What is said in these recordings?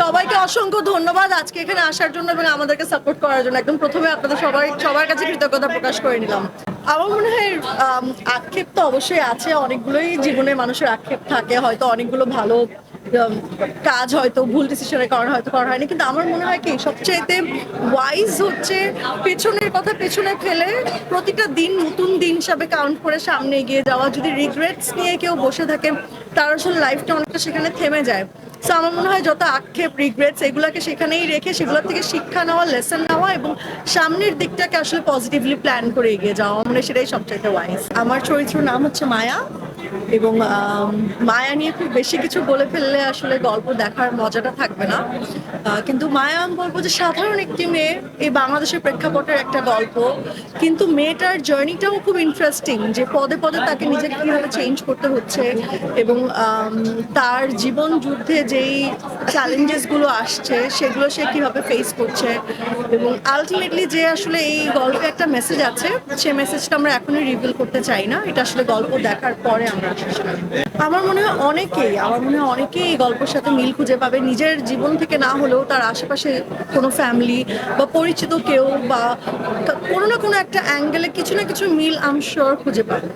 সবাইকে অসংখ্য ধন্যবাদ আজকে এখানে আসার জন্য এবং আমাদেরকে সাপোর্ট করার জন্য। একদম প্রথমে আপনাদের সবাই সবার কাছে কৃতজ্ঞতা প্রকাশ করে নিলাম। আমার মনে হয় আক্ষেপ তো অবশ্যই আছে। অনেকগুলোই জীবনে মানুষের আক্ষেপ থাকে। হয়তো অনেকগুলো ভালো কাজ হয়তো, ভুল ডিসিশনের কারণে হয়তো করা হয়নি। কিন্তু আমার মনে হয় কি, সবচাইতে ওয়াইজ হচ্ছে পেছনের কথা পেছনে ফেলে প্রতিটা দিন নতুন দিন হিসাবে কাউন্ট করে সামনে এগিয়ে যাওয়া। যদি রিগ্রেটস নিয়ে কেউ বসে থাকে তার আসলে লাইফটা অনেকটা সেখানে থেমে যায়। সো আমার মনে হয় যত আক্ষেপ রিগ্রেটস এগুলোকে সেখানেই রেখে সেগুলোর থেকে শিক্ষা নেওয়া লেসন নেওয়া এবং সামনের দিকটাকে আসলে পজিটিভলি প্ল্যান করে এগিয়ে যাওয়া। মানে সেটাই সবচাইতে ওয়াইজ আমার চরিত্র নাম হচ্ছে মায়া। এবং মায়া নিয়ে খুব বেশি কিছু বলে ফেললে আসলে গল্প দেখার মজাটা থাকবে না। কিন্তু মায়া, আমি বলব যে সাধারণ একটি মেয়ে, এই বাংলাদেশের প্রেক্ষাপটের একটা গল্প। কিন্তু মেয়েটার জার্নিটাও খুব ইন্টারেস্টিং যে পদে পদে তাকে নিজেকে কীভাবে চেঞ্জ করতে হচ্ছে এবং তার জীবন যুদ্ধে যেই চ্যালেঞ্জেসগুলো আসছে, সেগুলো সে কীভাবে ফেস করছে এবং আলটিমেটলি যে আসলে এই গল্পে একটা মেসেজ আছে সেই মেসেজটা আমরা এখনই রিভিল করতে চাই না। এটা আসলে গল্প দেখার পরে আমরা মনে হয় অনেকেই, আমার মনে হয় অনেকেই এই গল্পের সাথে মিল খুঁজে পাবে। নিজের জীবন থেকে না হলেও তার আশেপাশে কোনো ফ্যামিলি বা পরিচিত কেউ বা কোনো না কোনো একটা অ্যাঙ্গেলে কিছু না কিছু মিল আম শিওর খুঁজে পাবে।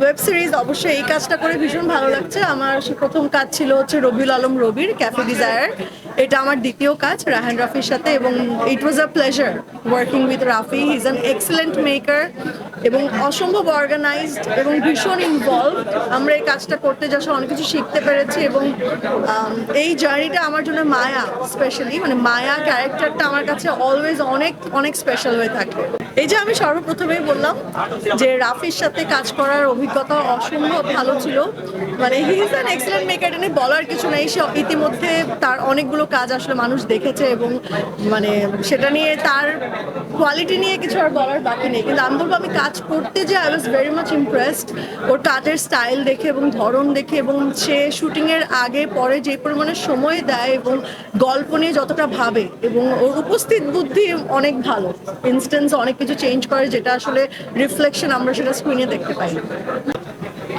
ওয়েব সিরিজ অবশ্যই এই কাজটা করে ভীষণ ভালো লাগছে। আমার প্রথম কাজ ছিল হচ্ছে রবিউল আলম রবির ক্যাফে ডিজায়ার এটা আমার দ্বিতীয় কাজ রাহান রাফির সাথে এবং it was a pleasure working with Rafi. Is an excellent maker এবং অসম্ভব অর্গানাইজড এবং ভীষণ ইনভলভ আমরা এই কাজটা করতে যা অনেক কিছু শিখতে পেরেছি এবং এই জার্নিটা আমার জন্য মায়া স্পেশালি মানে মায়া ক্যারেক্টারটা আমার কাছে অলওয়েজ অনেক অনেক স্পেশাল হয়ে থাকে। এই যে আমি সর্বপ্রথমেই বললাম যে রাফির সাথে কাজ করার অভিজ্ঞতা অসম্ভব ভালো ছিল। মানে he is an excellent maker এনে বলার কিছু নেই। সে ইতিমধ্যে তার অনেকগুলো কাজ আসলে মানুষ দেখেছে এবং মানে সেটা নিয়ে তার কোয়ালিটি নিয়ে কিছু আর বলার বাকি নেই। কিন্তু আমি বলব আমি কাজ করতে যে I was very much impressed ওর কাজের স্টাইল দেখে এবং ধরন দেখে এবং সে শুটিংয়ের আগে, পরে যে পরিমাণে সময় দেয় এবং গল্প নিয়ে যতটা ভাবে এবং ওর উপস্থিত বুদ্ধি অনেক ভালো। ইনস্টেন্স অনেক কিছু চেঞ্জ করে যেটা আসলে রিফ্লেকশন আমরা সেটা স্ক্রিনে দেখতে পাই।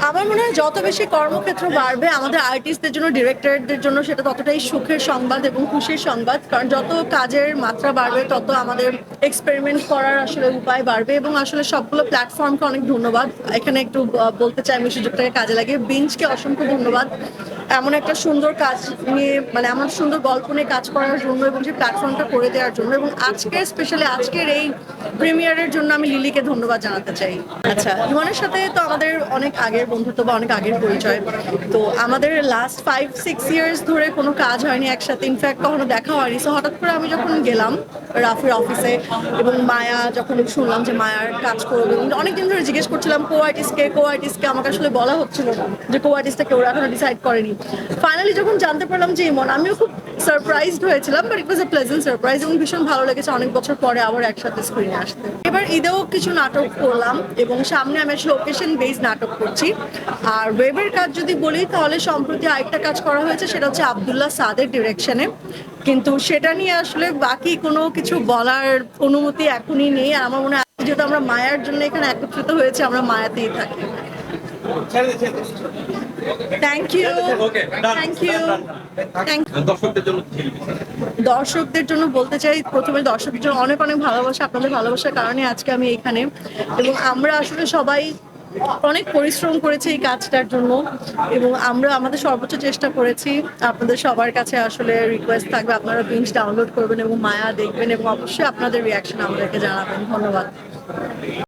আমার মনে হয় যত বেশি কর্মক্ষেত্র বাড়বে, আমাদের আর্টিস্টদের জন্য ডিরেক্টরদের জন্য সেটা ততটাই সুখের সংবাদ এবং খুশির সংবাদ। কারণ যত কাজের মাত্রা বাড়বে, তত আমাদের এক্সপেরিমেন্ট করার আসলে উপায় বাড়বে এবং আসলে সবগুলো প্ল্যাটফর্মকে অনেক ধন্যবাদ। এখানে একটু বলতে চাই আমি সুযোগটাকে কাজে লাগিয়ে। বিঞ্চকে অসংখ্য ধন্যবাদ। এমন একটা সুন্দর কাজ নিয়ে মানে এমন সুন্দর গল্প নিয়ে কাজ করার জন্য এবং যে প্ল্যাটফর্মটা করে দেওয়ার জন্য এবং আজকে স্পেশালি আজকের এই প্রিমিয়ারের জন্য আমি লিলিকে ধন্যবাদ জানাতে চাই। আচ্ছা। ইমনের সাথে তো আমাদের অনেক আগের বন্ধুত্ব বা অনেক আগের পরিচয়। তো আমাদের লাস্ট ফাইভ সিক্স ইয়ার্স ধরে কোনো কাজ হয়নি একসাথে। ইনফ্যাক্ট কখনো দেখা হয়নি। সো হঠাৎ করে আমি যখন গেলাম রাফির অফিসে এবং মায়া যখন শুনলাম যে মায়ার কাজ করবে অনেকদিন ধরে জিজ্ঞেস করছিলাম কো আর্টিস্টকে কো আর্টিস্টকে? আমাকে আসলে বলা হচ্ছিল যে কো আর্টিস্টটা কেউ এখনও ডিসাইড করেনি। ফাইনালি যখন জানতে পারলাম যে ইমন, আমিও খুব সারপ্রাইজড হয়েছিলাম but it was a pleasant surprise এবং ভীষণ ভালো লেগেছে। অনেক বছর পরে আবার একসাথে স্ক্রিনে আসতে। এবার ঈদেও কিছু নাটক করলাম এবং সামনে আমি লোকেশন বেস নাটক করছি। আর ওয়েবের কাজ যদি বলি, তাহলে সম্প্রতি আরেকটা কাজ করা হয়েছে, সেটা হচ্ছে আবদুল্লাহ সাদের ডিরেকশনে কিন্তু সেটা নিয়ে আসলে বাকি কোনো কিছু বলার অনুমতি এখনই নেই। আর আমার মনে হয় যেহেতু আমরা মায়ার জন্য এখানে একত্রিত হয়েছে, আমরা মায়াতেই থাকি। Thank you. থ্যাংক ইউ দর্শকদের জন্য কি দর্শকদের জন্য বলতে চাই প্রথমে দর্শকদের জন্য অনেক অনেক ভালোবাসা আপনাদের ভালোবাসার কারণে আজকে আমি এখানে। এবং আমরা আসলে সবাই অনেক পরিশ্রম করেছি এই কাজটার জন্য। এবং আমরা আমাদের সর্বোচ্চ চেষ্টা করেছি আপনাদের সবার কাছে আসলে রিকোয়েস্ট থাকবে আপনারা বিঞ্চ ডাউনলোড করবেন এবং মায়া দেখবেন এবং অবশ্যই আপনাদের রিয়াকশন আমাদেরকে জানাবেন। ধন্যবাদ।